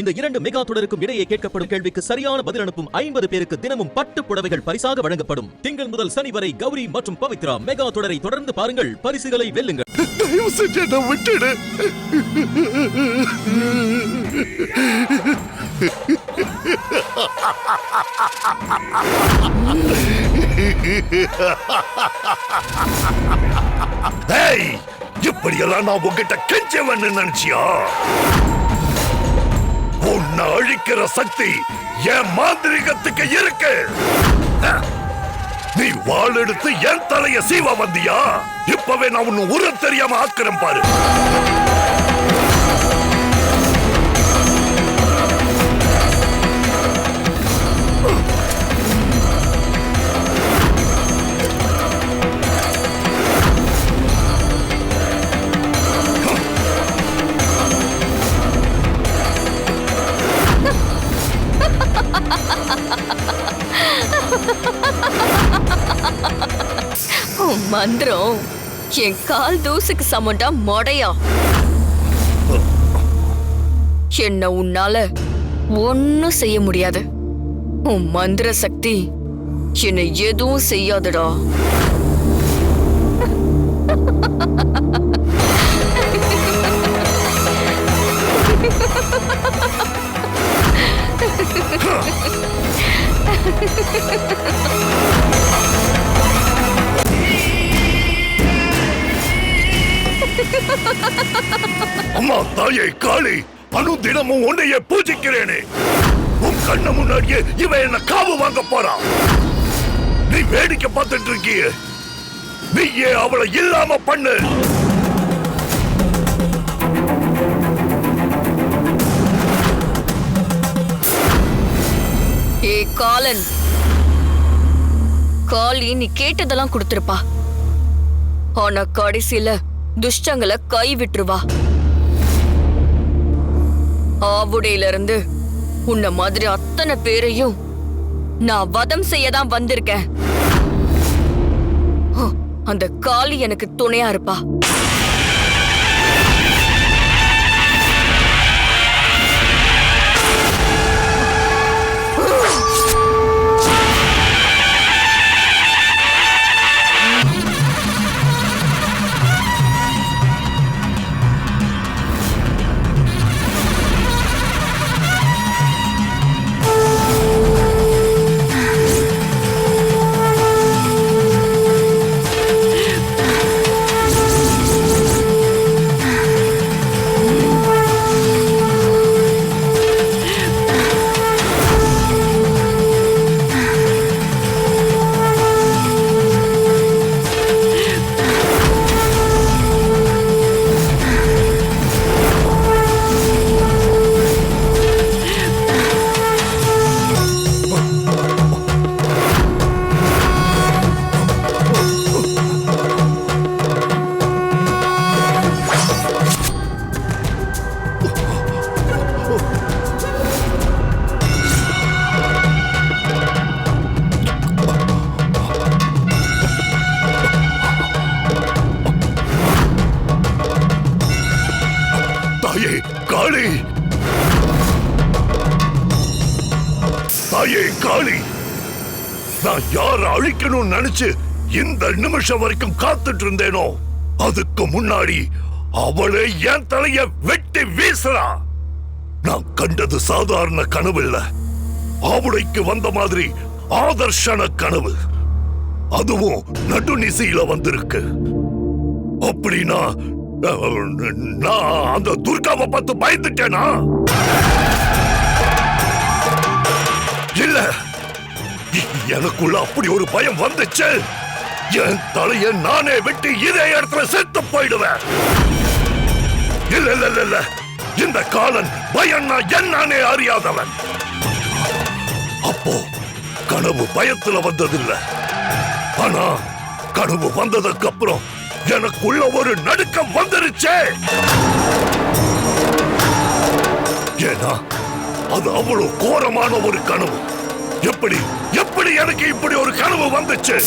இந்த இரண்டு மெகா தொடருக்கும் இடையே கேட்கப்படும் கேள்விக்கு சரியான பதில் அனுப்பும் ஐம்பது பேருக்கு தினமும் பட்டு புடவைகள் பரிசாக வழங்கப்படும். திங்கள் முதல் சனி வரை கௌரி மற்றும் பவித்ரா மெகா தொடரை தொடர்ந்து பாருங்கள். பரிசுகளை வெல்லுங்கள். இப்படியெல்லாம் நான் உங்ககிட்ட கெஞ்சவன்னு நினைச்சியா? உன்னை அழிக்கிற சக்தி என் மாந்திரிகத்துக்கு இருக்கு. நீ வாள் எடுத்து என் தலைய சீவ வந்தியா? இப்பவே நான் உன்னை உரு தெரியாம ஆக்கிரம் பாரு. உன் மந்திரம். என் கால் தூசுக்கு சமண்டா மொடையா? என்ன உன்னால ஒன்னும் செய்ய முடியாது. உன் மந்திர சக்தி என்னை எதுவும் செய்யாதுடா. அம்மா தாயே காளி அனு தினமும் உன்னையே பூஜிக்கிறேனே. உன் கண்ண முன்னாடியே இவன் என்ன காவு வாங்க போறான்? நீ வேடிக்கை பார்த்துட்டு இருக்கிய. நீயே அவளை இல்லாம பண்ணு. ஏ காலன். காளி நீ கேட்டதெல்லாம் கொடுத்திருப்பா. ஆனா கடைசியில துஷ்டங்களை கை விட்டுருவா ஆவுடையில இருந்து உன்ன மாதிரி அத்தனை பேரையும் நான் வதம் செய்யதான் வந்திருக்கேன். அந்த காளி எனக்கு துணையா இருப்பா. காளி தாயே காளி. நான் யார அழிக்கணும்னு நினைச்சு இந்த நிமிஷம் வரைக்கும் காத்துட்டு இருந்தேனோ அதுக்கு முன்னாடி அவளே என் தலைய வெட்டி வீசுறா. நான் கண்டது சாதாரண கனவு இல்ல ஆவுடைக்கு வந்த மாதிரி ஆதர்ஷன கனவு. அதுவும் நடுநிசையில வந்திருக்கு. அப்படின்னா நான் அந்த துர்காவை பார்த்து பயந்துட்டேனா? இல்ல எனக்குள்ள அப்படி ஒரு பயம் வந்துச்சு. என் தலைய நானே வெட்டி இதே இடத்துல செத்து போயிடுவேன். இல்ல இல்ல இல்ல இல்ல. இந்த காலன் பயம்னா என்னானே அறியாதவன். அப்போ கனவு பயத்துல வந்ததில்ல. ஆனா கனவு வந்ததுக்கு அப்புறம் எனக்குள்ள ஒரு நடுக்கம் வந்துருச்சு. ஏன்னா அது அவ்வளவு கோரமான ஒரு கனவு. எப்படி எப்படி எனக்கு இப்படி ஒரு கனவு வந்துச்சு?